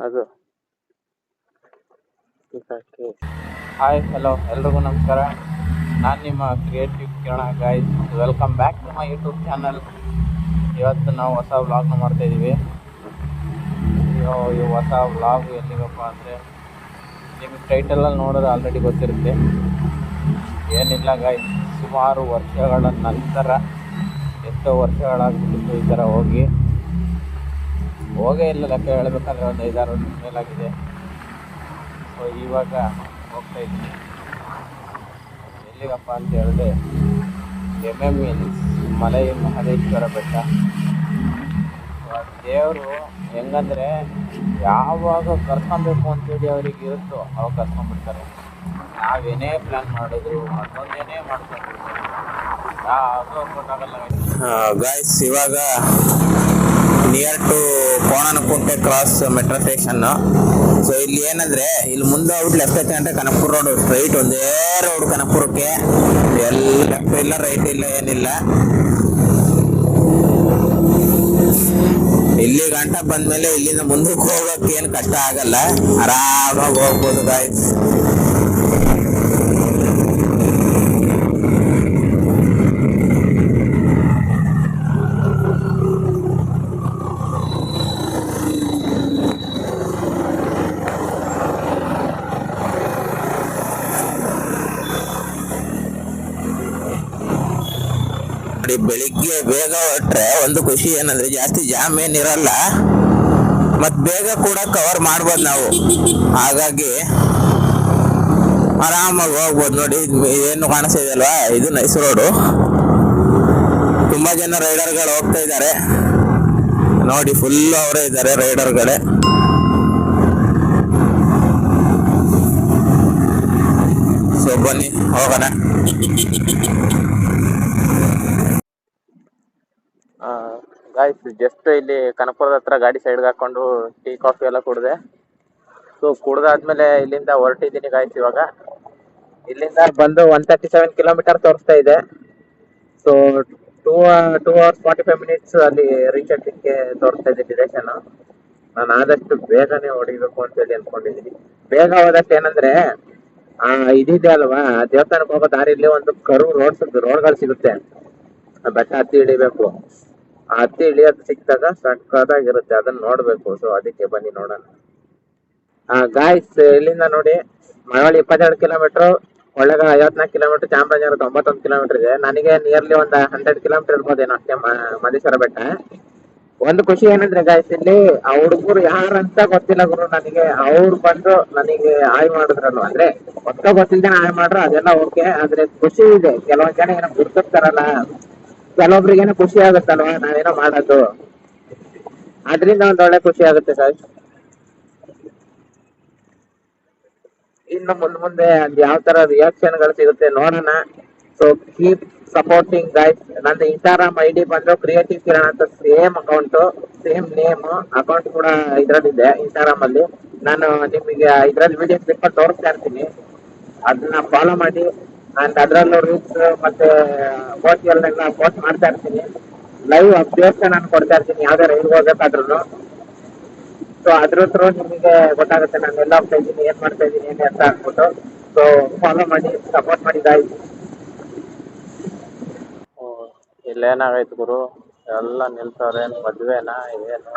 ಅದು. Hi hello ಎಲ್ರಿಗೂ ನಮಸ್ಕಾರ. ನಾನು ನಿಮ್ಮ creative Kiran guys welcome back to my YouTube channel ಇವತ್ತು ನಾವು ಹೊಸ ವ್ಲಾಗ್ನ ಮಾಡ್ತಾ ಇದ್ದೀವಿ ಅಯ್ಯೋ, ಈ ಹೊಸ ವ್ಲಾಗ್ ಎಲ್ಲಿಗಪ್ಪ ಅಂದರೆ, ನಿಮಗೆ ಟೈಟಲಲ್ಲಿ ನೋಡಿದ್ರೆ ಆಲ್ರೆಡಿ ಗೊತ್ತಿರುತ್ತೆ. ಏನಿಲ್ಲ ಗಾಯ್ಸ್ ಸುಮಾರು ವರ್ಷಗಳ ನಂತರ, ಎಷ್ಟೋ ವರ್ಷಗಳಾಗ್ಬಿಟ್ಟಿತ್ತು ಈ ಥರ ಹೋಗಿ. ಹೋಗೇ ಇಲ್ಲ, ಲೆಕ್ಕ ಹೇಳಬೇಕಂದ್ರೆ ಒಂದು ಐದಾರು ವರ್ಷ ಮೇಲಾಗಿದೆ. ಸೊ ಇವಾಗ ಹೋಗ್ತಾ ಇದ್ದೀನಿ. ಎಲ್ಲಿಗಪ್ಪ ಅಂತ ಹೇಳಿದೆ M M means Malai Mahadeshwara Betta. ದೇವರು ಹೆಂಗಂದರೆ ಯಾವಾಗ ಕರ್ಕೊಬೇಕು ಅಂತೇಳಿ ಅವ್ರಿಗೆ ಇರುತ್ತೋ ಅವಾಗ ಕರ್ಕೊಂಡ್ಬಿಡ್ತಾರೆ ನಾವೇನೇ ಪ್ಲ್ಯಾನ್ ಮಾಡಿದ್ರು ಮತ್ತೊಂದೇನೇ ಮಾಡ್ಕೊಂಡು ಗಾಯ್ಸ್ ಇವಾಗ near to Konanakunte cross metro station so ಇಲ್ಲಿ ಏನಂದ್ರೆ, ಇಲ್ಲಿ ಮುಂದೆ ಔಟ್ ಲೆಫ್ಟ್ ಐತೆ ಕನಕಪುರ ರೋಡ್ ಸ್ಟ್ರೈಟ್ ಒಂದೇ ರೋಡ್ ಕನಕಪುರಕ್ಕೆ ಎಲ್ಲ ಲೆಫ್ಟ್ ಇಲ್ಲ ರೈಟ್ ಇಲ್ಲ, ಏನಿಲ್ಲ. ಇಲ್ಲಿ ಗಂಟ ಬಂದ್ಮೇಲೆ ಇಲ್ಲಿಂದ ಮುಂದಕ್ಕೆ ಹೋಗಕ್ಕೆ ಏನು ಕಷ್ಟ ಆಗಲ್ಲ. ಆರಾಮಾಗಿ ಹೋಗ್ಬೋದು ಗಾಯ್ಸ್ ಬೆಳಿಗ್ಗೆ ಬೇಗ ಹೊರಟ್ರೆ ಒಂದು ಖುಷಿ ಏನಂದ್ರೆ ಜಾಸ್ತಿ ಜಾಮ್ ಏನಿರಲ್ಲ ಮತ್ ಬೇಗ ಕೂಡ ಕವರ್ ಮಾಡ್ಬೋದು ನಾವು. ಹಾಗಾಗಿ ಆರಾಮಾಗಿ ಹೋಗ್ಬೋದು ನೋಡಿ. ಏನು ಕಾಣಿಸ್ತಿದೆ ಅಲ್ವಾ? ಇದು ನೈಸ್ ರೋಡು ತುಂಬಾ ಜನ ರೈಡರ್ಗಳು ಹೋಗ್ತಾ ಇದ್ದಾರೆ. ನೋಡಿ ಫುಲ್ ಅವರೇ ಇದ್ದಾರೆ ರೈಡರ್ಗಳೇ ಸೊ ಬನ್ನಿ, ಹೋಗೋಣ. ಗಾಯ್ಸ್ ಜಸ್ಟ್ ಇಲ್ಲಿ ಕನಕಪುರದ ಹತ್ರ ಗಾಡಿ ಸೈಡ್ಗೆ ಹಾಕೊಂಡು ಟೀ ಕಾಫಿ ಎಲ್ಲ ಕುಡಿದೆ. ಸೊ ಕುಡ್ದಾದ್ಮೇಲೆ ಇಲ್ಲಿಂದ ಹೊರಟಿದ್ದೀನಿ ಗಾಯ್ಸ್ ಇವಾಗ. ಇಲ್ಲಿಂದ ಬಂದು ಒನ್ ತರ್ಟಿ ಸೆವೆನ್ ಕಿಲೋಮೀಟರ್ ತೋರಿಸ್ತಾ ಇದೆ. So two two hours forty five minutes ಅಲ್ಲಿ ರೀಚ್ ಆಗಲಿಕ್ಕೆ ತೋರಿಸ್ತಾ ಇದೆ ಡಿರೆಕ್ಷನ್ ನಾನು ಆದಷ್ಟು ಬೇಗನೆ ಹೊಡಿಬೇಕು ಅಂತೇಳಿ ಅನ್ಕೊಂಡಿದ್ದೀನಿ ಬೇಗ ಹೋದಷ್ಟು ಏನಂದ್ರೆ, ಆ, ಇದಿದೆ ಅಲ್ವಾ, ದೇವಸ್ಥಾನಕ್ಕೆ ಹೋಗೋ ದಾರಿಲಿ ಒಂದು ಕರು ರೋಡ್ಸ್ ರೋಡ್ಗಳು ಸಿಗುತ್ತೆ. ಬೆಟ್ಟ ಹತ್ತಿ ಆ ಹತ್ತಿ ಇಳಿಯಕ್ ಸಿಕ್ಕಿದಾಗ ಸಕ್ಕದಾಗಿರುತ್ತೆ ಅದನ್ನ ನೋಡ್ಬೇಕು. ಸೊ ಅದಕ್ಕೆ ಬನ್ನಿ ನೋಡೋಣ. ಆ ಗಾಯ್ಸ್ ಇಲ್ಲಿಂದ ನೋಡಿ, ಮಳವಳ್ಳಿ ಇಪ್ಪತ್ತೆರಡು ಕಿಲೋಮೀಟರ್ ಒಳಗ ಐವತ್ನಾಲ್ಕು ಕಿಲೋಮೀಟರ್ ಚಾಮರಾಜನಗರ ತೊಂಬತ್ತೊಂದು ಕಿಲೋಮೀಟರ್ ಇದೆ. ನನಗೆ ನಿಯರ್ಲಿ ಒಂದು ಹಂಡ್ರೆಡ್ ಕಿಲೋಮೀಟರ್ ಇರ್ಬೋದೇನೋ ಅಷ್ಟೇ ಮ- ಮಲ್ಲೇಶ್ವರ ಬೆಟ್ಟ. ಒಂದು ಖುಷಿ ಏನಂದ್ರೆ ಗಾಯ್ಸ್ ಇಲ್ಲಿ ಆ ಹುಡುಗರು ಯಾರಂತ ಗೊತ್ತಿಲ್ಲ ಗುರು ನನಗೆ. ಅವ್ರು ಬಂದು ನನಗೆ ಆಯ್ ಮಾಡಿದ್ರಲ್ಲ ಅಂದ್ರೆ ಒತ್ತ ಗೊತ್ತಿಲ್ಲದೆ ಆಯ್ ಮಾಡ್ರು, ಅದೆಲ್ಲ ಓಕೆ ಆದ್ರೆ ಖುಷಿ ಇದೆ. ಕೆಲವೊಂದ್ ಜನ ಏನೋ ಗುರ್ತಿರ್ತಾರಲ್ಲ. ಕೆಲವೊಬ್ರಿಗೇನೋ ಖುಷಿ ಆಗುತ್ತಲ್ವ? ನಾವೇನೋ ಮಾಡೋದು. ಅದರಿಂದ ಒಂದು ಒಳ್ಳೆ ಖುಷಿ ಆಗುತ್ತೆ ಸರ್. ಇನ್ನು ಮುಂದ್ ಮುಂದೆ ಯಾವ ತರ ರಿಯಾಕ್ಷನ್ಗಳು ಸಿಗುತ್ತೆ ನೋಡೋಣ. ಸೊ ಕೀಪ್ ಸಪೋರ್ಟಿಂಗ್ ಗೈಸ್ ನಂದು ಇನ್ಸ್ಟಾಗ್ರಾಮ್ ಐ ಡಿ ಬಂದು ಕ್ರಿಯೇಟಿವ್ ಕಿರಣ್ ಅಂತ same account same name account ಕೂಡ ಇದ್ರಲ್ಲಿದೆ ಇನ್ಸ್ಟಾಗ್ರಾಮ್ ಅಲ್ಲಿ. ನಾನು ನಿಮಗೆ ಇದ್ರಲ್ಲಿ ವಿಡಿಯೋ ಕ್ಲಿಪ್ ತೋರಿಸ್ತಾ ಇರ್ತೀನಿ. ಅದನ್ನ ಫಾಲೋ ಮಾಡಿ. ಅಂಡ್ ಅದ್ರಲ್ಲೂ ರೀಲ್ಸ್ ಮತ್ತೆ ಪೋಸ್ಟ್ ಎಲ್ಲ ಪೋಸ್ಟ್ ಮಾಡ್ತಾ ಇರ್ತೀನಿ. ಲೈವ್ ಅಪ್ಡೇಟ್ಸ್ ನಾನು ಕೊಡ್ತಾ ಇರ್ತೀನಿ, ಯಾವ್ದೇ ರೈಲ್ ಹೋಗ್ಬೇಕಾದ್ರೂ ಸೊ ಅದ್ರ ಥ್ರೂ ನಿಮಗೆ ಗೊತ್ತಾಗುತ್ತೆ, ನಾನು ಎಲ್ಲ ಹೋಗ್ತಾ ಇದ್ದೀನಿ, ಏನ್ ಮಾಡ್ತಾ ಇದ್ದೀನಿ, ಏನ್ ಅಂತ ಅಂದ್ಬಿಟ್ಟು. ಸೊ ಫಾಲೋ ಮಾಡಿ ಸಪೋರ್ಟ್ ಮಾಡಿ ಗಾಯ್ಸ್ ಇಲ್ಲೇನಾಗೈತೆ ಗುರು, ಎಲ್ಲ ನಿಲ್ಸವ್ರೆ ಮದುವೆನಾ ಮದ್ವೆನಾ, ಏನು?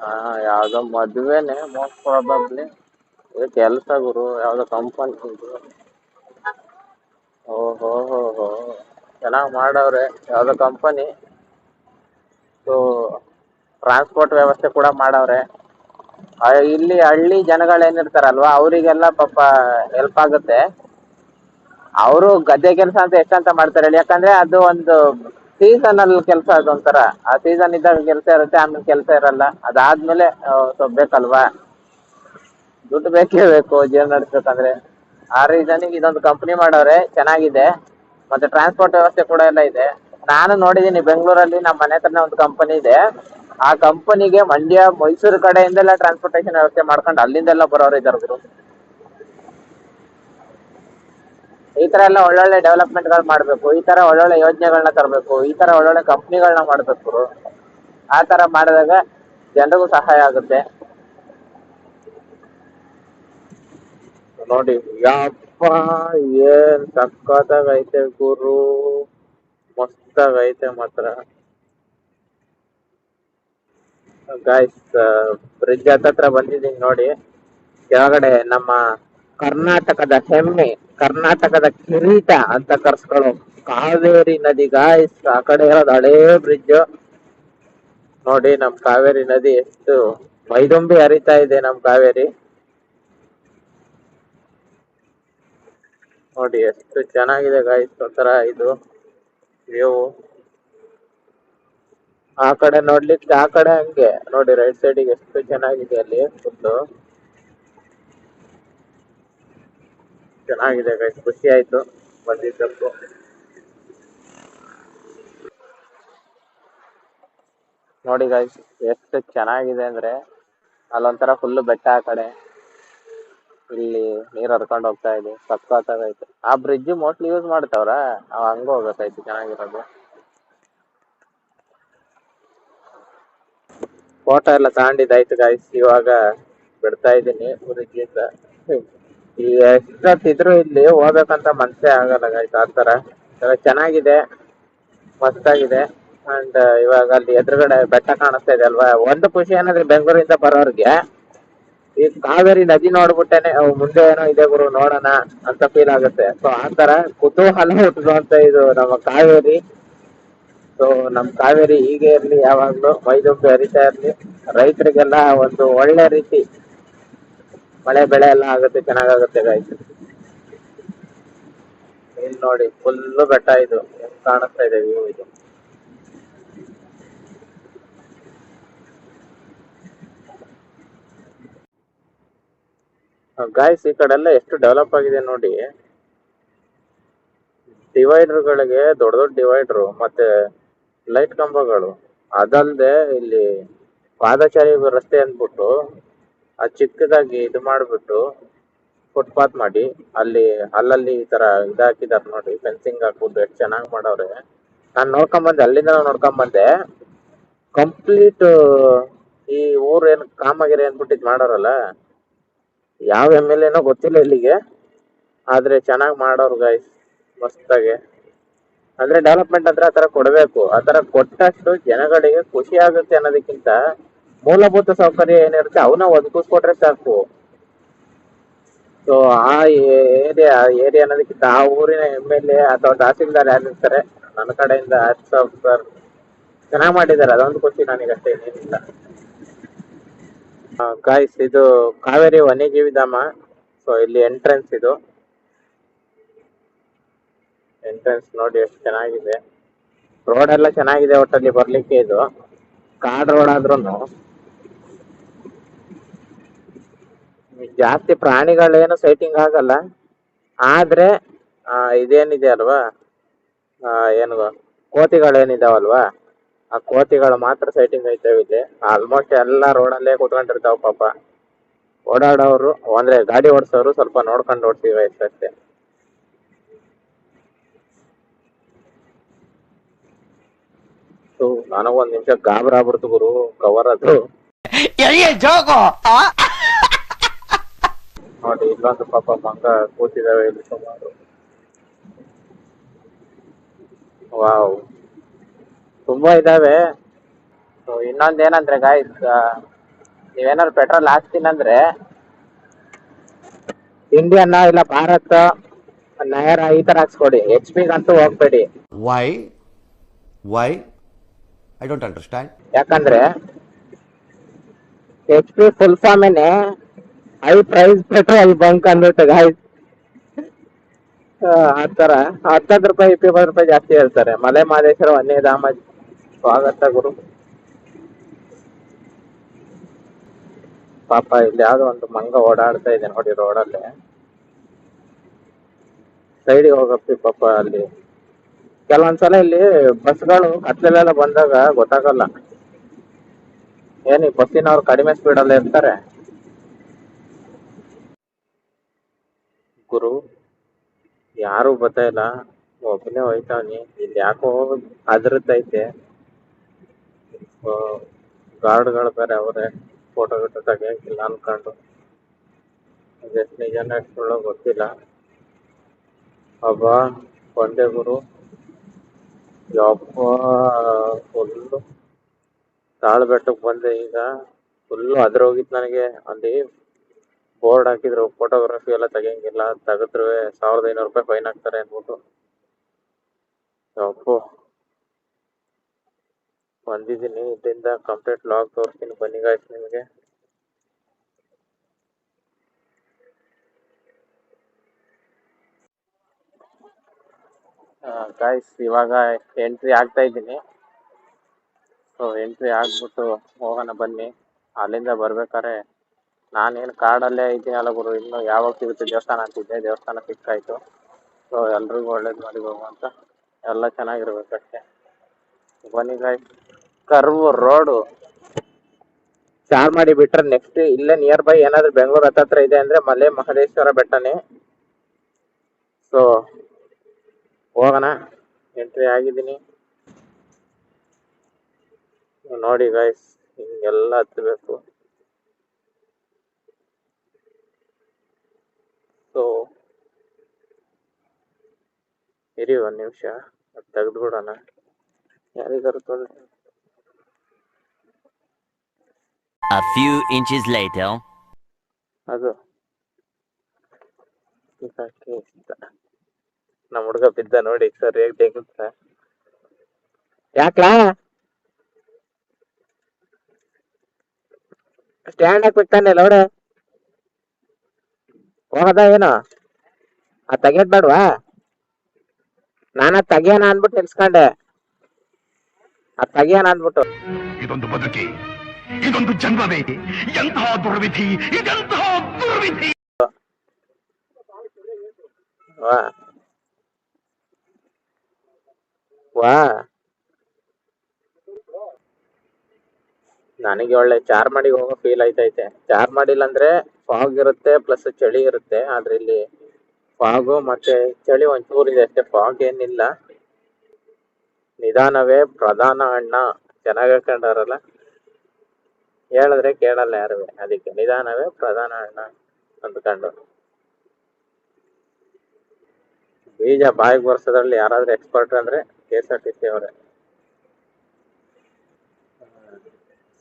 ಹಾ, ಯಾವ್ದೋ ಮದ್ವೆನೆ ಮೋಸ್ಟ್ ಪ್ರಾಬಬ್ಲಿ ಇದು ಕೆಲಸ ಗುರು, ಯಾವ್ದೋ ಕಂಪನಿ ಓಹೋ, ಹೋ ಹೋ. ಚೆನ್ನಾಗ್ ಮಾಡವ್ರೆ, ಯಾವ್ದೋ ಕಂಪನಿ ಸೊ ಟ್ರಾನ್ಸ್ಪೋರ್ಟ್ ವ್ಯವಸ್ಥೆ ಕೂಡ ಮಾಡವ್ರೆ. ಇಲ್ಲಿ ಹಳ್ಳಿ ಜನಗಳೇನಿರ್ತಾರಲ್ವಾ ಅವರಿಗೆಲ್ಲ ಪಾಪ ಹೆಲ್ಪ್ ಆಗುತ್ತೆ. ಅವರು ಗದ್ದೆ ಕೆಲಸ ಅಂತ ಎಷ್ಟಂತ ಮಾಡ್ತಾರೆ ಹೇಳಿ, ಯಾಕಂದ್ರೆ ಅದು ಒಂದು ಸೀಸನಲ್ ಕೆಲಸ ಅದೊಂಥರ ಆ ಸೀಸನ್ ಇದ್ದಾಗ ಕೆಲಸ ಇರುತ್ತೆ, ಆಮೇಲೆ ಕೆಲಸ ಇರಲ್ಲ. ಅದಾದ್ಮೇಲೆ ಸ್ವಲ್ಪ ಬೇಕಲ್ವಾ? ದುಡ್ಡು ಬೇಕೇ ಬೇಕು, ಜೀವನ ನಡೆಸ್ಬೇಕಂದ್ರೆ. ಆ ರೀಸನಿಗೆ ಇದೊಂದು ಕಂಪ್ನಿ ಮಾಡವ್ರೆ ಚೆನ್ನಾಗಿದೆ. ಮತ್ತೆ ಟ್ರಾನ್ಸ್ಪೋರ್ಟ್ ವ್ಯವಸ್ಥೆ ಕೂಡ ಎಲ್ಲ ಇದೆ. ನಾನು ನೋಡಿದ್ದೀನಿ ಬೆಂಗಳೂರಲ್ಲಿ ನಮ್ಮ ಮನೆ ಹತ್ರನೇ ಒಂದು ಕಂಪನಿ ಇದೆ. ಆ ಕಂಪನಿಗೆ ಮಂಡ್ಯ, ಮೈಸೂರು ಕಡೆಯಿಂದೆಲ್ಲ ಟ್ರಾನ್ಸ್ಪೋರ್ಟೇಷನ್ ವ್ಯವಸ್ಥೆ ಮಾಡ್ಕೊಂಡು ಅಲ್ಲಿಂದೆಲ್ಲ ಬರೋರು ಇದ್ದಾರೆ ಗುರು. ಈ ತರ ಎಲ್ಲ ಒಳ್ಳೊಳ್ಳೆ ಡೆವಲಪ್ಮೆಂಟ್ಗಳು ಮಾಡ್ಬೇಕು. ಈ ತರ ಒಳ್ಳೊಳ್ಳೆ ಯೋಜನೆಗಳನ್ನ ತರಬೇಕು. ಈ ತರ ಒಳ್ಳೊಳ್ಳೆ ಕಂಪ್ನಿಗಳನ್ನ ಮಾಡ್ಬೇಕು ಆ ತರ ಮಾಡಿದಾಗ ಜನರಿಗೂ ಸಹಾಯ ಆಗುತ್ತೆ. ನೋಡಿ, ಯಪ್ಪ, ಏನ್ ಸಕ್ಕತ್ತಾಗೈತೆ ಗುರು. ಮಸ್ತಾಗೈತೆ ಮಾತ್ರ. ಗಾಯ್ಸ್ ಬ್ರಿಡ್ಜ್ ಹತ್ತತ್ರ ಬಂದಿದ್ದೀನಿ ನೋಡಿ. ಕೆಳಗಡೆ ನಮ್ಮ ಕರ್ನಾಟಕದ ಹೆಮ್ಮೆ, ಕರ್ನಾಟಕದ ಕಿರೀಟ ಅಂತ ಕರ್ಸ್ಕೊಳ್ಳೋ ಕಾವೇರಿ ನದಿ ಗಾಯ್ಸ್ ಆ ಕಡೆ ಇರೋದು ಹಳೇ ಬ್ರಿಡ್ಜ್ ನೋಡಿ ನಮ್ ಕಾವೇರಿ ನದಿ ಎಷ್ಟು ಮೈದುಂಬಿ ಹರಿತಾ ಇದೆ ನಮ್ ಕಾವೇರಿ. ನೋಡಿ ಎಷ್ಟು ಚೆನ್ನಾಗಿದೆ ಗಾಯ್ಸ್ ಒಂಥರ ಇದು ವ್ಯೂ ಆ ಕಡೆ ನೋಡ್ಲಿಕ್ಕೆ, ಆ ಕಡೆ ಹಂಗೆ. ನೋಡಿ ರೈಟ್ ಸೈಡಿಗೆ ಎಷ್ಟು ಚೆನ್ನಾಗಿದೆ ಅಲ್ಲಿ, ಫುಲ್ಲು. ಚೆನ್ನಾಗಿದೆ ಗೈಸ್ ಖುಷಿ ಆಯ್ತು. ಬಂದಿದ್ದಕ್ಕೂ. ನೋಡಿ ಗೈಸ್ ಎಷ್ಟು ಚೆನ್ನಾಗಿದೆ ಅಂದ್ರೆ, ಅಲ್ಲೊಂಥರ ಫುಲ್ ಬೆಟ್ಟ ಆ ಕಡೆ. ಇಲ್ಲಿ ನೀರ್ ಹರ್ಕೊಂಡು ಹೋಗ್ತಾ ಇದೆ ಸಕ್ಕತ್ತಾಗೈತೆ ಆ ಬ್ರಿಡ್ಜ್ ಮೋಸ್ಟ್ಲಿ ಯೂಸ್ ಮಾಡ್ತಾವ್ರ? ಅವ್ ಹಂಗ ಹೋಗ್ಬೇಕಾಯ್ತು ಚೆನ್ನಾಗಿರೋದು. ಫೋಟೋ ಎಲ್ಲ ತಗೊಂಡಿದ್ದಾಯ್ತು ಗಾಯ್ಸ್ ಇವಾಗ ಬಿಡ್ತಾ ಇದ್ದೀನಿ ಬ್ರಿಡ್ಜಿಂದ ಈ ಎಷ್ಟೊತ್ತಿದ್ರು ಇಲ್ಲಿ ಹೋಗ್ಬೇಕಂತ ಮನ್ಸೇ ಆಗಲ್ಲ ಗೈಸ್ ಆ ತರ ಚೆನ್ನಾಗಿದೆ, ಮಸ್ತಾಗಿದೆ. ಅಂಡ್ ಇವಾಗ ಅಲ್ಲಿ ಎದುರುಗಡೆ ಬೆಟ್ಟ ಕಾಣಿಸ್ತಾ ಇದೆ ಅಲ್ವಾ? ಒಂದು ಖುಷಿ ಏನಂದ್ರೆ ಬೆಂಗಳೂರಿಂದ ಬರೋರ್ಗೆ, ಈ ಕಾವೇರಿ ನದಿ ನೋಡ್ಬಿಟ್ಟೇನೆ ಮುಂದೆ ಏನೋ ಇದೆ ಗುರು, ನೋಡೋಣ ಅಂತ ಫೀಲ್ ಆಗುತ್ತೆ. ಸೊ ಆ ತರ ಕುತೂಹಲ ಹುಟ್ಟುವಂತ ಇದು ನಮ್ಮ ಕಾವೇರಿ. ಸೊ ನಮ್ ಕಾವೇರಿ ಹೀಗೆ ಇರ್ಲಿ ಯಾವಾಗ್ಲೂ, ಮೈದುಂಬಿ ಹರಿತಾ ಇರ್ಲಿ. ರೈತರಿಗೆಲ್ಲ ಒಂದು ಒಳ್ಳೆ ರೀತಿ ಮಳೆ, ಬೆಳೆ ಎಲ್ಲ ಆಗುತ್ತೆ, ಚೆನ್ನಾಗಾಗುತ್ತೆ ಗಾಯ್ಸ್ ಇಲ್ಲಿ ನೋಡಿ ಫುಲ್ ಬೆಟ್ಟ ಇದು. ಕಾಣಿಸ್ತಾ ಇದೆ ವ್ಯೂ ಇದು. ಗಾಯ್ಸ್ ಈ ಕಡೆ ಎಲ್ಲ ಎಷ್ಟು ಡೆವಲಪ್ ಆಗಿದೆ ನೋಡಿ. ಡಿವೈಡರ್ ಗಳಿಗೆ ದೊಡ್ಡ ದೊಡ್ಡ ಡಿವೈಡರ್ ಮತ್ತೆ ಲೈಟ್ ಕಂಬಗಳು. ಅದಲ್ದೆ ಇಲ್ಲಿ ಪಾದಚಾರಿ ರಸ್ತೆ ಅಂದ್ಬಿಟ್ಟು ಆ ಚಿಕ್ಕದಾಗಿ ಇದು ಮಾಡ್ಬಿಟ್ಟು ಫುಟ್ಪಾತ್ ಮಾಡಿ, ಅಲ್ಲಿ ಅಲ್ಲಲ್ಲಿ ಈ ತರ ಇದಾಕಿದಾರ ನೋಡಿ ಫೆನ್ಸಿಂಗ್ ಹಾಕ್ಬಿಟ್ಟು ಎಷ್ಟು ಚೆನ್ನಾಗಿ ಮಾಡವ್ರೆ. ನಾನು ನೋಡ್ಕೊಂಡ್ ಬಂದೆ, ಅಲ್ಲಿಂದ ನೋಡ್ಕೊಂಡ್ ಬಂದೆ. ಕಂಪ್ಲೀಟ್ ಈ ಊರ್ ಏನ್ ಕಾಮಗಿರಿ ಅಂದ್ಬಿಟ್ಟು ಇದ್ ಮಾಡೋರಲ್ಲ, ಯಾವ ಎಂ ಎಲ್ ಎನೋ ಗೊತ್ತಿಲ್ಲ ಇಲ್ಲಿಗೆ, ಆದ್ರೆ ಚೆನ್ನಾಗಿ ಮಾಡೋರು ಗೈಸ್ ಮಸ್ತಾಗೆ. ಅಂದ್ರೆ ಡೆವಲಪ್ಮೆಂಟ್ ಅಂದ್ರೆ ಕೊಡಬೇಕು ಕೊಡ್ಬೇಕು ಆತರ ಕೊಟ್ಟಷ್ಟು ಜನಗಳಿಗೆ ಖುಷಿ ಆಗುತ್ತೆ ಅನ್ನೋದಕ್ಕಿಂತ ಮೂಲಭೂತ ಸೌಕರ್ಯ ಏನಿರುತ್ತೆ ಅವನ್ನ ಒದಗಿಸ್ಕೊಟ್ರೆ ಸಾಕು. ಸೊ ಆ ಏರಿಯಾ ಏರಿಯಾ ಅನ್ನೋದಕ್ಕಿಂತ ಆ ಊರಿನ ಎಂ ಎಲ್ ಎ ಅಥವಾ ತಹಸೀಲ್ದಾರ್ ಯಾರಿರ್ತಾರೆ? ನನ್ನ ಕಡೆಯಿಂದ ಸರ್ ಚೆನ್ನಾಗ್ ಮಾಡಿದ್ದಾರೆ. ಅದೊಂದು ಖುಷಿ ನನಗೆ ಅಷ್ಟೇ, ಏನಿಲ್ಲ. ಗಾಯ್ಸ್ ಇದು ಕಾವೇರಿ ವನ್ಯಜೀವಿ ಧಾಮ. ಸೊ ಇಲ್ಲಿ ಎಂಟ್ರೆನ್ಸ್ ಇದು. ಎಂಟ್ರೆನ್ಸ್ ನೋಡಿ ಎಷ್ಟು ಚೆನ್ನಾಗಿದೆ. ರೋಡ್ ಎಲ್ಲ ಚೆನ್ನಾಗಿದೆ ಒಟ್ಟಲ್ಲಿ ಬರ್ಲಿಕ್ಕೆ ಇದು. ಕಾಡ್ ರೋಡ್ ಆದ್ರೂನು. ಜಾಸ್ತಿ ಪ್ರಾಣಿಗಳೇನು ಸೈಟಿಂಗ್ ಆಗಲ್ಲ. ಆದ್ರೆ ಆ, ಇದೇನಿದೆ ಅಲ್ವಾ? ಆ, ಏನು ಕೋತಿಗಳೇನಿದಾವಲ್ವಾ? ಆ ಕೋತಿಗಳು ಮಾತ್ರ ಸೈಟಿಂಗ್ ಐತವೆ ಇಲ್ಲಿ. ಆಲ್ಮೋಸ್ಟ್ ಎಲ್ಲ ರೋಡಲ್ಲೇ ಕುತ್ಕೊಂಡಿರ್ತಾವ ಪಾಪ. ಓಡಾಡೋರು ಅಂದ್ರೆ ಗಾಡಿ ಓಡಿಸೋರು ಸ್ವಲ್ಪ ನೋಡ್ಕೊಂಡು ಓಡ್ತೀವಿ ಅಷ್ಟೇ. ನನಗೊಂದ್ ನಿಮಿಷ ಗಾಬರ ಆಗ್ಬಿಡ್ತು ಗುರು ಕವರ್ ಅದು. ನೋಡಿ ಇಲ್ಲೊಂದು ಪಾಪ ಮಂಗ ಕೂತಿದಾವೆ ಇಲ್ಲಿ ಸುಮಾರು. ವಾವ್. ತುಂಬಾ ಇದಾವೆ. ಸೊ ಇನ್ನೊಂದ್ ಏನಂದ್ರೆ ಗಾಯ್ಸ್ ನೀವೇನಾದ್ರು ಪೆಟ್ರೋಲ್ ಹಾಕ್ತೀನಂದ್ರೆ ಇಂಡಿಯನ್ ಇಲ್ಲ ಭಾರತ ನಯರ ಈ ತರ ಹಾಕ್ಸ್ಕೊಡಿ. ಎಚ್ ಅಂತೂ ಹೋಗ್ಬೇಡಿ. Why why I don't understand ಯಾಕಂದ್ರೆ ಎಚ್ ಪಿ ಫುಲ್ ಫಾರ್ಮೇನೆ ಹೈ ಪ್ರೈಸ್ ಪೆಟ್ರೋಲ್ ಬಂಕ್ ಅಂದ್ಬಿಟ್ಟು ಗಾಯ್ಸ್ ಆ ಹತ್ತತ್ತು ರೂಪಾಯಿ ಇಪ್ಪತ್ತು ರೂಪಾಯಿ ಜಾಸ್ತಿ ಹೇಳ್ತಾರೆ. ಮಲೆ ಮಹದೇಶ್ವರ ವನ್ಯಧಾಮ ಸ್ವಾಗತ, ಗುರು. ಪಾಪ, ಇಲ್ಲಿ ಯಾವ್ದೋ ಒಂದು ಮಂಗ ಓಡಾಡ್ತಾ ಇದೆ ನೋಡಿ ರೋಡಲ್ಲಿ. ಸೈಡಿಗೆ ಹೋಗಪ್ಪಿ ಪಾಪ ಅಲ್ಲಿ. ಕೆಲವೊಂದ್ಸಲ ಇಲ್ಲಿ ಬಸ್ಗಳು ಕತ್ಲೆಲ್ಲ ಬಂದಾಗ ಗೊತ್ತಾಗಲ್ಲ. ಏನಿ ಬಸ್ಸಿನವ್ರು ಕಡಿಮೆ ಸ್ಪೀಡ್ ಅಲ್ಲೇ ಇರ್ತಾರೆ? ಗುರು, ಯಾರು ಬರ್ತಾ ಇಲ್ಲ. ಒಬ್ಬನೇ ಹೋಯ್ತಾವನಿ. ಇಲ್ಲಿ ಯಾಕೋ ಅದ್ರದ್ದೈತೆ ಗಾರ್ಡ್ಗಳು ಬೇರೆ ಅವರೇ ಫೋಟೋ ಗಿಟೋ ತೆಗಿಯಂಗಿಲ್ಲ ಅನ್ಕೊಂಡು. ಎಷ್ಟು ನಿಜನ ಸುಳ್ಳೋ ಗೊತ್ತಿಲ್ಲ. ಅಬ್ಬಾ, ಒಂದೇ ಗುರು. ಯಪ್ಪ ಫುಲ್ಲು ತಾಳ್ಬೆಟ್ಟಕ್ಕೆ ಬಂದೆ ಈಗ. ಫುಲ್ಲು ಅದ್ರೋಗಿತ್ತು ನನಗೆ. ಅಲ್ಲಿ ಬೋರ್ಡ್ ಹಾಕಿದ್ರು ಫೋಟೋಗ್ರಫಿ ಎಲ್ಲ ತೆಗಿಯಂಗಿಲ್ಲ ತೆಗೆದ್ರು ಸಾವಿರದ ಐನೂರು ರೂಪಾಯಿ ಫೈನ್ ಹಾಕ್ತಾರೆ ಅಂದ್ಬಿಟ್ಟು. ಬಂದಿದ್ದೀನಿ, ಇದರಿಂದ ಕಂಪ್ಲೀಟ್ ಲಾಗ್ ತೋರಿಸ್ತೀನಿ, ಬನ್ನಿ ಗಾಯ್ಸ್ ನಿಮಗೆ. ಗಾಯ್ಸ್ ಇವಾಗ ಎಂಟ್ರಿ ಆಗ್ತಾ ಇದ್ದೀನಿ. ಸೊ ಎಂಟ್ರಿ ಆಗ್ಬಿಟ್ಟು ಹೋಗೋಣ ಬನ್ನಿ. ಅಲ್ಲಿಂದ ಬರ್ಬೇಕಾರೆ ನಾನೇನು ಕಾಡಲ್ಲೇ ಇದ್ದೀನಲ್ಲ ಗುರು, ಇನ್ನು ಯಾವಾಗ ಸಿಗುತ್ತೆ ದೇವಸ್ಥಾನ ಅಂತಿದ್ದೆ ದೇವಸ್ಥಾನ ಸಿಕ್ಕಾಯ್ತು. ಸೊ, ಎಲ್ರಿಗೂ ಒಳ್ಳೇದು ಮಾಡಿ ಅಂತ. ಎಲ್ಲ ಚೆನ್ನಾಗಿರ್ಬೇಕು ಅಷ್ಟೇ. ಬನ್ನಿ ಗಾಯ್ಸ್ ಕರ್ವ್ ರೋಡು. ಚಾರ್ಮಾಡಿ ಬಿಟ್ರೆ ನೆಕ್ಸ್ಟ್ ಇಲ್ಲೇ ನಿಯರ್ ಬೈ ಏನಾದ್ರು ಬೆಂಗಳೂರು ಹತ್ತತ್ರ ಇದೆ ಅಂದ್ರೆ ಮಲೆ, ಮಹದೇಶ್ವರ ಬೆಟ್ಟನೇ. ಸೊ ಹೋಗೋಣ. ಎಂಟ್ರಿ ಆಗಿದ್ದೀನಿ. ನೋಡಿ ಗಾಯ್ಸ್ ಹಿಂಗೆಲ್ಲ ಹತ್ತಬೇಕು ಸೊ ಇರಿ ಒಂದು ನಿಮಿಷ ತೆಗೆದ್ಬಿಡೋಣ. ಯಾರಿಗಾರು ಆ A few inches later. ಅದು. ಇಷ್ಟ. ನಮ್ಮ ಹುಡುಗ ಬಿದ್ದ ನೋಡಿ ಸರ್ ಹೇಗೆ ತೆಗುತ್ತ ಯಾಕ್ಲಾ? ಸ್ಟ್ಯಾಂಡ್ ಹಾಕ್ಬೇಕು ತಾನೆ ಲೌಡ. ಹೋಗದ ಏನು? ಆ ತೆಗಿಯೋದ್ ಬೇಡವಾ? ನಾನ ತೆಗಿಯೋಣ ಅಂದ್ಬಿಟ್ಟು ನಿಲ್ಸ್ಕೊಂಡೆ. ಆ ತೆಗಿಯೋಣ ಅಂದ್ಬಿಟ್ಟು. ಇದೊಂದು ಬದುಕಿ ಇದೊಂದು ಜನ್ಮವೇ ಎಂತಹ ದುರ್ವಿಧಿ ಇದೆಂತಹ ದುರ್ವಿಧಿ? ವಾ. ವಾ. ನನಗೆ ಒಳ್ಳೆ ಚಾರ್ಮಾಡಿಗೆ ಹೋಗೋ ಫೀಲ್ ಆಯ್ತೈತೆ ಚಾರ್ಮಾಡಿಲ್ ಅಂದ್ರೆ ಫಾಗ್ ಇರುತ್ತೆ ಪ್ಲಸ್ ಚಳಿ ಇರುತ್ತೆ. ಆದ್ರೆ ಇಲ್ಲಿ ಫಾಗು ಮತ್ತೆ ಚಳಿ ಒಂಚೂರು ಇದೆ ಅಷ್ಟೇ. ಫಾಗ್ ಏನಿಲ್ಲ. ನಿಧಾನವೇ ಪ್ರಧಾನ ಅಣ್ಣ. ಚೆನ್ನಾಗಿ ಹಾಕೊಂಡಾರಲ್ಲ? ಹೇಳಿದ್ರೆ ಕೇಳಲ್ಲ ಯಾರು ಅದಕ್ಕೆ ನಿಧಾನವೇ ಪ್ರಧಾನ ಅಣ್ಣ ಅಂದ್ಕೊಂಡು. ಬೀಜ ಬಾಯಿಗೆ ಬರ್ಸೋದ್ರಲ್ಲಿ ಯಾರಾದ್ರೂ ಎಕ್ಸ್ಪರ್ಟ್ ಅಂದ್ರೆ K S R T C ಅವರೇ.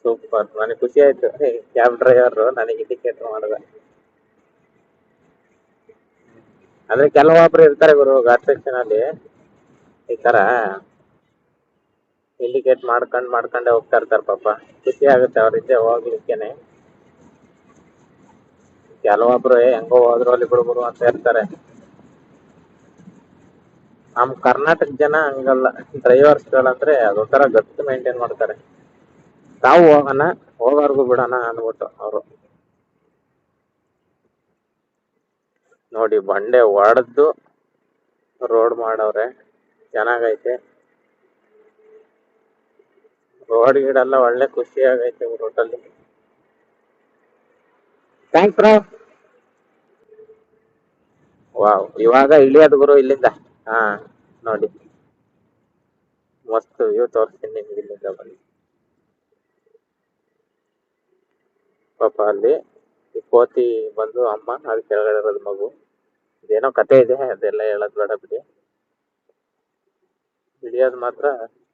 ಸೂಪರ್ ನನಗೆ ಖುಷಿ ಆಯ್ತು. ಕ್ಯಾಬ್ ಡ್ರೈವರ್ ನನಗೆ ಇಂಡಿಕೇಟರ್ ಮಾಡಿದ. ಅಂದ್ರೆ ಕೆಲವೊಬ್ರು ಇರ್ತಾರೆ ಗುರು, ಘಾಟ್ ಸೆಕ್ಷನ್ ಅಲ್ಲಿ. ಈ ತರ ಇಂಡಿಕೇಟ್ ಮಾಡ್ಕೊಂಡ್, ಮಾಡ್ಕೊಂಡೆ ಹೋಗ್ತಾ ಇರ್ತಾರೆ ಪಾಪ. ಖುಷಿ ಆಗುತ್ತೆ ಅವ್ರ ಹಿಂದೆ ಹೋಗ್ಲಿಕ್ಕೇನೆ. ಕೆಲವೊಬ್ರು ಹೆಂಗೋ ಹೋದ್ರು ಅಲ್ಲಿ ಗುರು ಅಂತ ಇರ್ತಾರೆ ನಮ್ ಕರ್ನಾಟಕ ಜನ ಹಂಗಲ್ಲ. ಡ್ರೈವರ್ಸ್ಗಳಂದ್ರೆ ಅದೊಂಥರ ಗಟ್ಟಿ ಮೇಂಟೈನ್ ಮಾಡ್ತಾರೆ. ತಾವು ಹೋಗೋಣ, ಹೋಗೋರ್ಗು ಬಿಡೋಣ ಅಂದ್ಬಿಟ್ಟು ಅವರು. ನೋಡಿ, ಬಂಡೆ ಒಡೆದು ರೋಡ್ ಮಾಡವ್ರೆ ಚೆನ್ನಾಗೈತೆ. ರೋಡ್ ಗಿಡೆಲ್ಲ ಒಳ್ಳೆ ಖುಷಿ ಆಗೈತೆ ರೋಡಲ್ಲಿ ಥ್ಯಾಂಕ್ಸ್ ವಾವ್ ಇವಾಗ ಇಳಿಯೋದು ಗುರು ಇಲ್ಲಿಂದ. ಹಾ, ನೋಡಿ. ಮಸ್ತ್ ವ್ಯೂ ತೋರಿಸ್ತೀನಿ ನಿಮ್ಗೆ ಇಲ್ಲಿಂದ ಬನ್ನಿ. ಪಾಪ ಅಲ್ಲಿ ಕೋತಿ ಬಂದು ಅಮ್ಮ, ಅದು ಕೆಳಗಡೆ ಇರೋದು ಮಗು. ಇದೇನೋ ಕತೆ ಇದೆ, ಅದೆಲ್ಲ ಹೇಳೋದ್ ಬೇಡ ಬಿಡಿ. ಇಳಿಯೋದು ಮಾತ್ರ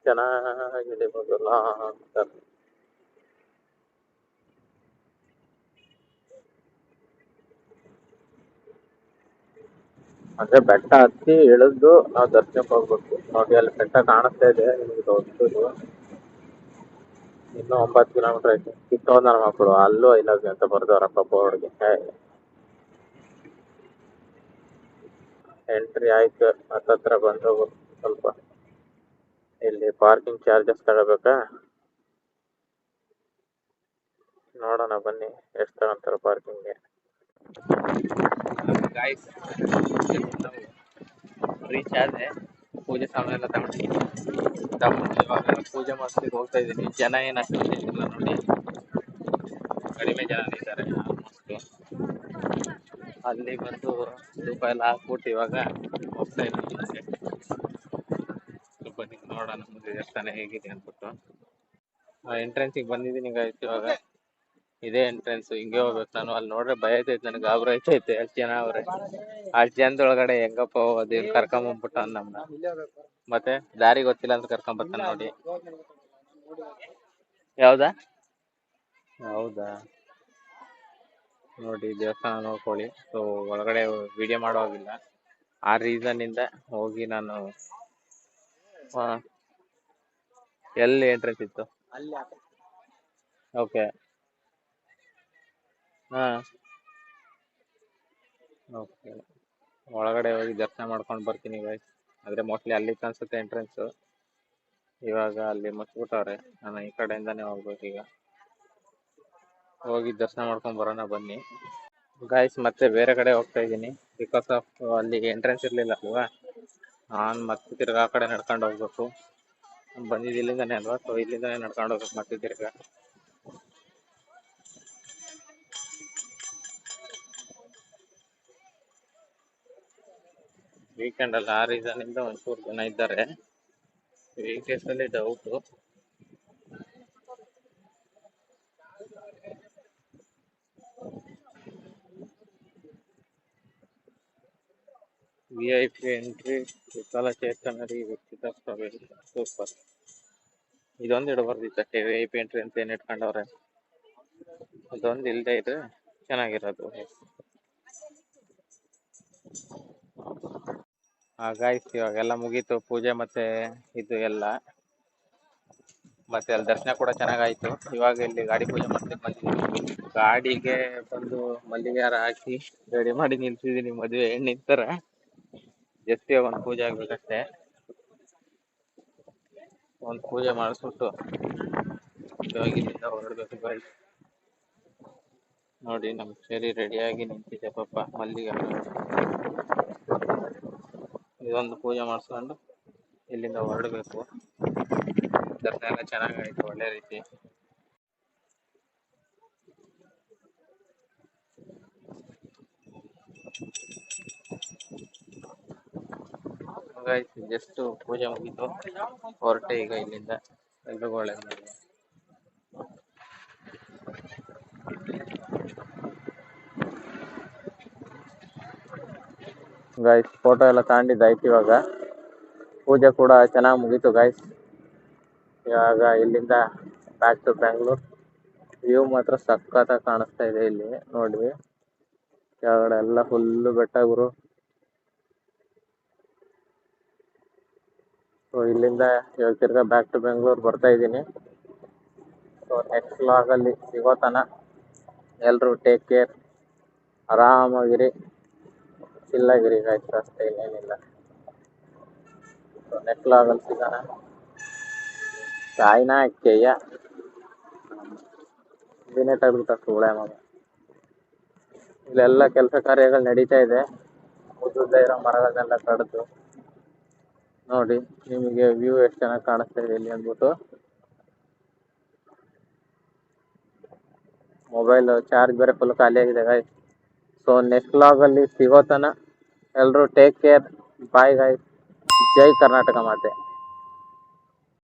ಚೆನ್ನಾಗಿ ಇಳಿಬೋದು ಅಂತ. ಅಂದ್ರೆ ಬೆಟ್ಟ ಹತ್ತಿ ಇಳಿದು ನಾವು ದರ್ಶನಕ್ಕೆ ಹೋಗ್ಬೇಕು. ನೋಡಿ, ಅಲ್ಲಿ ಬೆಟ್ಟ ಕಾಣಿಸ್ತಾ ಇದೆ, ನಿಮ್ಗೆ ದೊಡ್ಡದು ಇನ್ನು ಒಂಬತ್ತು ಕಿಲೋಮೀಟರ್ ಐತೆ. ಕಿತ್ತೋದನ ಮಕ್ಕಳು ಅಲ್ಲೂ ಇಲ್ಲ ಅಂತ ಬರ್ದವ್ರಪ್ಪ ಬೋರ್ಡ್ಗೆ ಎಂಟ್ರಿ ಆಯ್ತು. ಹತ್ತತ್ರ ಬಂದು ಸ್ವಲ್ಪ ಇಲ್ಲಿ ಪಾರ್ಕಿಂಗ್ ಚಾರ್ಜಸ್ ತಗೋಬೇಕಾ? ನೋಡೋಣ ಬನ್ನಿ. ಎಷ್ಟು ತಗೊಂತಾರೆ ಪಾರ್ಕಿಂಗ್ಗೆ ರೀಚ್ ಆದ್ರೆ ಪೂಜೆ ಸಾಮಾನು ಎಲ್ಲ ತಗೊಂಡಿದ್ದೀನಿ. ತಗೊಂಡು ಇವಾಗ ಪೂಜೆ ಮಾಡಿಸ್ಲಿಕ್ಕೆ ಹೋಗ್ತಾ ಇದ್ದೀನಿ. ಜನ ಏನು ಅಷ್ಟು ನೋಡಿ. ಕಡಿಮೆ ಜನ ಇದ್ದಾರೆ ಅಲ್ಲಿ ಬಂದು ಧೂಪ ಎಲ್ಲ ಹಾಕ್ಬಿಟ್ಟು ಇವಾಗ ಹೋಗ್ತಾ ಇದ್ದೀನಿ ಬನ್ನಿ ನೋಡೋಣ ಮುಂದೆ ದೇವಸ್ಥಾನ ಹೇಗಿದೆ ಅಂದ್ಬಿಟ್ಟು. ಎಂಟ್ರೆನ್ಸಿಗೆ ಬಂದಿದ್ದೀನಿ ಗಾಯ್ಸ್ ಇವಾಗ. ಇದೇ ಎಂಟ್ರೆನ್ಸ್ ಹಿಂಗೆ ಹೋಗ್ಬೇಕು ನಾನು. ಅಲ್ಲಿ ನೋಡ್ರೆ ಭಯ ಐತೈತೆ ನನಗೆ ಗಾಬರಿ ಐತೈತೆ ಅಷ್ಟು ಜನ ಅವ್ರೆ. ಜನದ ಜನದೊಳಗಡೆ ಹೆಂಗಪ್ಪ ಹೋಗೋದು ಕರ್ಕೊಂಬಂದ್ಬಿಟ್ಟ ನಮ್ಮನ್ನ ಮತ್ತೆ ದಾರಿ ಗೊತ್ತಿಲ್ಲ ಅಂತ ಕರ್ಕೊಂಬರ್ತಾನೆ ನೋಡಿ. ಯಾವ್ದಾ? ಹೌದಾ? ನೋಡಿ ದೇವಸ್ಥಾನ ನೋಡ್ಕೊಳ್ಳಿ. ಸೊ ಒಳಗಡೆ ವಿಡಿಯೋ ಮಾಡುವಾಗಿಲ್ಲ ಆ ರೀಸನ್ ಇಂದ ಹೋಗಿ ನಾನು ಆ, ಎಲ್ಲಿ ಎಂಟ್ರೆನ್ಸ್ ಇತ್ತು? ಓಕೆ ಹಾ. ಓಕೆ ಒಳಗಡೆ ಹೋಗಿ ದರ್ಶನ ಮಾಡ್ಕೊಂಡು ಬರ್ತೀನಿ ಗಾಯ್ಸ್ ಆದ್ರೆ ಮೋಸ್ಟ್ಲಿ ಅಲ್ಲಿ ಕನ್ಸುತ್ತೆ ಎಂಟ್ರೆನ್ಸ್ ಇವಾಗ ಅಲ್ಲಿ ಮುಚ್ಬಿಟ್ಟವ್ರೆ. ನಾನು ಈ ಕಡೆಯಿಂದನೇ ಹೋಗ್ಬೇಕು ಈಗ. ಹೋಗಿ ದರ್ಶನ ಮಾಡ್ಕೊಂಡು ಬರೋಣ ಬನ್ನಿ. ಗಾಯ್ಸ್ ಮತ್ತೆ ಬೇರೆ ಕಡೆ ಹೋಗ್ತಾ ಇದ್ದೀನಿ. ಬಿಕಾಸ್ ಆಫ್ ಅಲ್ಲಿ ಎಂಟ್ರೆನ್ಸ್ ಇರಲಿಲ್ಲ ಅಲ್ವಾ? ನಾನು ಮತ್ತೆ ತಿರ್ಗಾ ಆ ಕಡೆ ನಡ್ಕೊಂಡು ಹೋಗ್ಬೇಕು. ಬಂದಿದ್ದು ಇಲ್ಲಿಂದಾನೆ ಅಲ್ವಾ? ಸೊ ಇಲ್ಲಿಂದಾನೆ ನಡ್ಕೊಂಡು ಹೋಗ್ಬೇಕು ಮತ್ತೆ ತಿರ್ಗಾ. ವೀಕೆಂಡ್ ಅಲ್ಲಿ ಆ ರೀಸನ್ ಇಂದ ಒಂಚೂರು ಜನ ಇದ್ದಾರೆ. ವೀಕ್ ಡೇಸ್ ಅಲ್ಲಿ doubt V I P entry ವಿಕಲಚೇತನರಿ ಉಚಿತ ಪ್ರವೇಶ ಸೂಪರ್ ಇದೊಂದು ಇಡಬಾರ್ದಿತ್ತಷ್ಟೇ ವಿ ಐ ಪಿ ಎಂಟ್ರಿ ಅಂತ ಏನು ಇಟ್ಕೊಂಡವ್ರೆ? ಅದೊಂದು ಇಲ್ಲದೆ ಇದ್ರೆ ಚೆನ್ನಾಗಿರೋದು. ಗಾಯ್ಸ್ ಇವಾಗೆಲ್ಲ ಮುಗೀತು ಪೂಜೆ ಮತ್ತೆ ಇದು ಎಲ್ಲ. ಮತ್ತೆ ಅಲ್ಲಿ ದರ್ಶನ ಕೂಡ ಚೆನ್ನಾಗಾಯ್ತು. ಇವಾಗ ಇಲ್ಲಿ ಗಾಡಿ ಪೂಜೆ ಮಾಡ್ಲಿಕ್ಕೆ ಬಂದಿದ್ದೀನಿ ಗಾಡಿಗೆ ಬಂದು ಮಲ್ಲಿಗೆ ಹಾರ ಹಾಕಿ ರೆಡಿ ಮಾಡಿ ನಿಲ್ಸಿದೀನಿ ಮದುವೆ. ಹೆಣ್ಣಿನ ತರ ಜಸ್ಟ್ ಇವಾಗ ಒಂದು ಪೂಜೆ ಆಗ್ಬೇಕಷ್ಟೇ. ಒಂದು ಪೂಜೆ ಮಾಡಿಸ್ಬಿಟ್ಟು ಇವಾಗ ಹೊರಡ್ಬೇಕು ಗಾಯ್ಸ್ ನೋಡಿ ನಮ್ಮ ಸೇರಿ ರೆಡಿಯಾಗಿ ನಿಂತಿದೆ ಪಾಪ ಮಲ್ಲಿಗೆ ಇದೊಂದು ಪೂಜೆ ಮಾಡಿಸ್ಕೊಂಡು ಇಲ್ಲಿಂದ ಹೊರಡಬೇಕು. ದರ್ಶನ ಎಲ್ಲ ಚೆನ್ನಾಗಾಯಿತು, ಒಳ್ಳೆ ರೀತಿ. ಜಸ್ಟ್ ಪೂಜೆ ಮುಗಿತು. ಹೊರಟೆ ಈಗ ಇಲ್ಲಿಂದ ಎಲ್ರಿಗೂ ಒಳ್ಳೇದು ಗಾಯ್ಸ್ ಫೋಟೋ ಎಲ್ಲ ತಗೊಂಡಿದ್ದಾಯ್ತು ಇವಾಗ. ಪೂಜೆ ಕೂಡ ಚೆನ್ನಾಗಿ ಮುಗೀತು ಗಾಯ್ಸ್ ಇವಾಗ ಇಲ್ಲಿಂದ ಬ್ಯಾಕ್ ಟು ಬ್ಯಾಂಗ್ಳೂರ್ ವ್ಯೂ ಮಾತ್ರ ಸಖತ್ತಾಗಿ ಕಾಣಿಸ್ತಾ ಇದೆ ಇಲ್ಲಿ ನೋಡಿ ಕೆಳಗಡೆ ಎಲ್ಲ ಫುಲ್ಲು ಬೆಟ್ಟ ಗುರು ಸೊ ಇಲ್ಲಿಂದ ಇವಾಗ ತಿರ್ಗಾ ಬ್ಯಾಕ್ ಟು ಬೆಂಗಳೂರು ಬರ್ತಾ ಇದ್ದೀನಿ. ಸೊ ನೆಕ್ಸ್ಟ್ ಅಲ್ಲಿ ಸಿಗೋ ತನ ಎಲ್ಲರೂ ಟೇಕ್ ಕೇರ್ ಆರಾಮಾಗಿರಿ. ಚಿಲ್ಲಾಗಿರಿ ಆಯ್ತು ಅಷ್ಟೇ, ಇನ್ನೇನಿಲ್ಲ. ನೆಟ್ಲಾಗಲ್ ಸಿಗೋಣ. ಸಾಯ್ನಾ ಕೆಯ್ಯ ದಿನೇ ತೆಗ್ದುಬಿಟ್ಟ ಸುಳೆ ಮಗ ಇಲ್ಲೆಲ್ಲ ಕೆಲಸ ಕಾರ್ಯಗಳು ನಡೀತಾ ಇದೆ. ಉದ್ದುದ್ದ ಇರೋ ಮರಗಳನ್ನೆಲ್ಲ ಕಡಿದು. ನೋಡಿ, ನಿಮಗೆ ವ್ಯೂ ಎಷ್ಟು ಚೆನ್ನಾಗಿ ಕಾಣಿಸ್ತಾ ಇದೆ ಇಲ್ಲಿ ಅಂದ್ಬಿಟ್ಟು. ಮೊಬೈಲ್ ಚಾರ್ಜ್ ಬೇರೆ ಫುಲ್ ಖಾಲಿ ಆಗಿದೆ ಗಾಯ್ಸ್ ಸೊ ನೆಕ್ಸ್ಟ್ ಅಲ್ಲಿ ಸಿಗೋ ತನ ಎಲ್ಲರೂ ಟೇಕ್ ಕೇರ್ ಬಾಯ್ ಗಾಯ್ಸ್ ಜೈ ಕರ್ನಾಟಕ ಮಾತೆ.